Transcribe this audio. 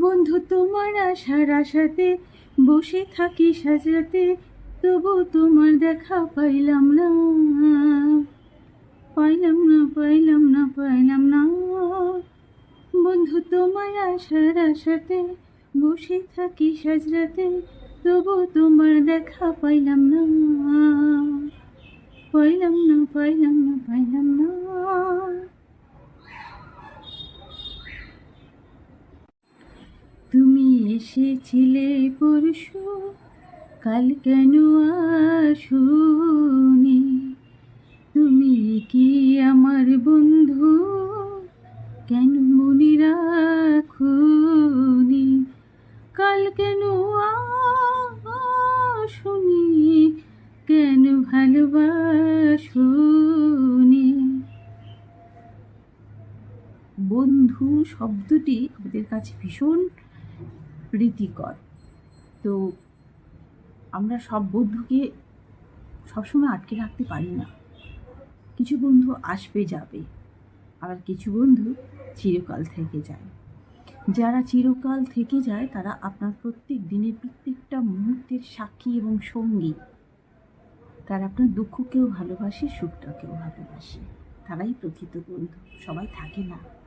বন্ধু, তোমার আশার আশাতে বসে থাকি সাজাতে, তবু তোমার দেখা পাইলাম না। পাইলাম না পাইলাম না পাইলাম না। বন্ধু, তোমার আশার আশাতে বসে থাকি সাজরাতে, তবু তোমার দেখা পাইলাম না। পাইলাম না পাইলাম না পাইলাম না তুমি এসেছিলে পরশু, কাল কেন আসুনি? তুমি কি আমার বন্ধু? কেন মনে রাখুনি? কাল কেন আসুনি? কেন ভালোবাসুনি? বন্ধু শব্দটি আমাদের কাছে ভীষণ প্রীতিকর। তো আমরা সব বন্ধুকে সবসময় আটকে রাখতে পারি না। কিছু বন্ধু আসবে যাবে, আবার কিছু বন্ধু চিরকাল থেকে যায়। যারা চিরকাল থেকে যায়, তারা আপনার প্রত্যেক দিনের প্রত্যেকটা মুহূর্তের সাক্ষী এবং সঙ্গী। তারা আপনার দুঃখকেও ভালোবাসে, সুখটাকেও ভালোবাসে। তারাই প্রকৃত বন্ধু, সবাই থাকে না।